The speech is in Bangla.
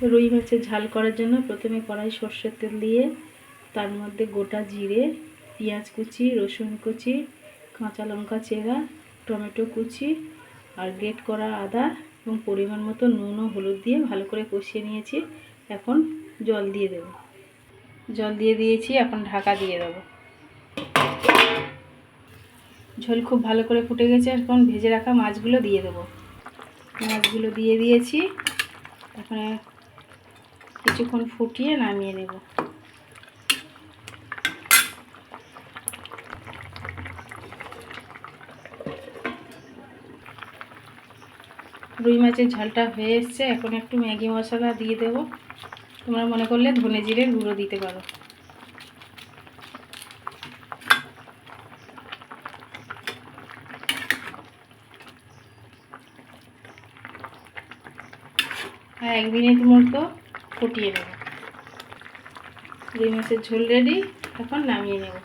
রুই মাছের ঝাল করার জন্য প্রথমে কড়াই সর্ষের তেল দিয়ে তার মধ্যে গোটা জিরে, পেঁয়াজ কুচি, রসুন কুচি, কাঁচা লঙ্কা চেরা, টমেটো কুচি আর গ্রেট করা আদা এবং পরিমাণ মতো নুন ও হলুদ দিয়ে ভালো করে কষিয়ে নিয়েছি। এখন জল দিয়ে দেব। জল দিয়ে দিয়েছি, এখন ঢাকা দিয়ে দেবো। ঝোল খুব ভালো করে ফুটে গেছে, এখন ভেজে রাখা মাছগুলো দিয়ে দেবো। মাছগুলো দিয়ে দিয়েছি। এখন কিছুক্ষণ ফুটিয়ে নামিয়ে নেব। রুই মাছের ঝালটা হয়ে এসছে, এখন একটু ম্যাগি মশলা দিয়ে দেবো। তোমরা মনে করলে ধনে জিরে গুঁড়ো দিতে পারো। আর এক মিনিট মতো ফুটিয়ে নেব। রুই মাছের ঝোল রেডি এখন নামিয়ে নেব।